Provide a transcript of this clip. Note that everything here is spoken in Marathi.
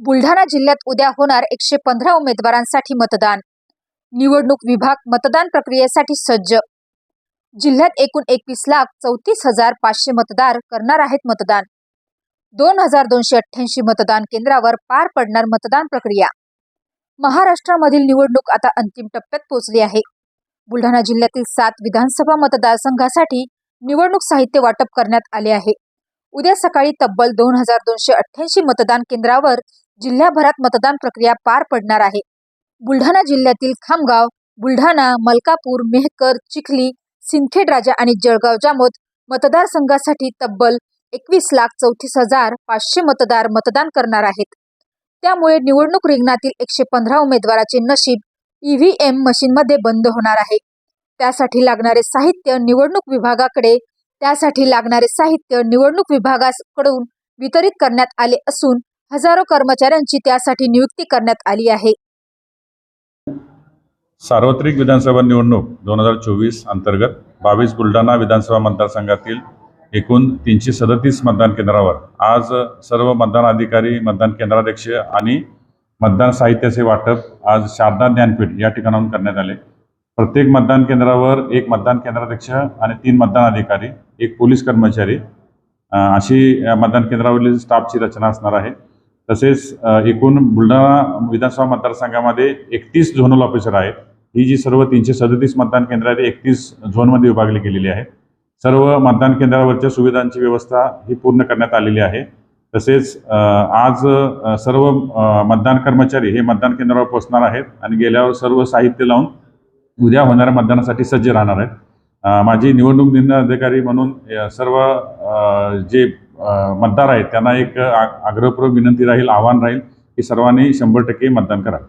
बुलढाणा जिल्ह्यात उद्या होणार एकशे पंधरा उमेदवारांसाठी मतदान. निवडणूक विभाग मतदान प्रक्रियेसाठी सज्ज. जिल्ह्यात एकूण एकवीस लाख चौतीस हजार पाचशे मतदार करणार आहेत मतदान. दोन हजार दोनशे अठ्ठ्याऐंशी मतदान केंद्रावर पार पडणार मतदान प्रक्रिया. महाराष्ट्रामधील निवडणूक आता अंतिम टप्प्यात पोहोचली आहे. बुलढाणा जिल्ह्यातील सात विधानसभा मतदारसंघासाठी निवडणूक साहित्य वाटप करण्यात आले आहे. उद्या सकाळी तब्बल दोन हजार दोनशे अठ्ठ्याऐंशी मतदान केंद्रावर जिल्ह्याभरात मतदान प्रक्रिया पार पडणार आहे. बुलढाणा जिल्ह्यातील खामगाव बुलढाणा मलकापूर मेहकर चिखली सिंदखेड राजा आणि जळगाव जामोद मतदारसंघासाठी तब्बल एकवीस लाख चौतीस हजार पाचशे मतदार मतदान करणार आहेत. त्यामुळे निवडणूक रिंगणातील एकशे पंधरा उमेदवाराचे नशीब ईव्हीएम मशीनमध्ये बंद होणार आहे. त्यासाठी लागणारे साहित्य निवडणूक विभागाकडे त्यासाठी लागणारे साहित्य निवडणूक विभागाकडून वितरित करण्यात आले असून हजारो कर्मचाऱ्यांची त्यासाठी नियुक्ती करण्यात आली आहे. सार्वत्रिक विधानसभा निवडणूक दोन हजार चोवीस अंतर्गत बावीस बुलढाणा विधानसभा मतदारसंघातील एकूण तीनशे सदतीस मतदान केंद्रावर आज सर्व मतदान अधिकारी मतदान केंद्राध्यक्ष आणि मतदान साहित्याचे वाटप आज शारदा ज्ञानपीठ या ठिकाणाहून करण्यात आले. प्रत्येक मतदान केंद्रावर एक मतदान केंद्राध्यक्ष आणि तीन मतदान अधिकारी एक पोलीस कर्मचारी अशी मतदान केंद्रावरील स्टाफची रचना असणार आहे. तसेच एकूण बुलढाणा विधानसभा मतदारसंघामध्ये एकतीस झोनल ऑफिसर आहेत. ही जी सर्व तीनशे सदतीस मतदान केंद्र आहेत एकतीस झोनमध्ये विभागली गेलेली आहेत. सर्व मतदान केंद्रावरच्या सुविधांची व्यवस्था ही पूर्ण करण्यात आलेली आहे. तसेच आज सर्व मतदान कर्मचारी हे मतदान केंद्रावर पोहोचणार आहेत आणि गेल्यावर सर्व साहित्य लावून उद्या होणाऱ्या मतदानासाठी सज्ज राहणार आहेत. माझी निवडणूक निर्णय अधिकारी म्हणून सर्व जे मतदार आहेत. त्यांना एक आग्रहपूर्वक विनंती राहील आव्हान राहील की सर्वांनी शंभर टक्के मतदान करावं.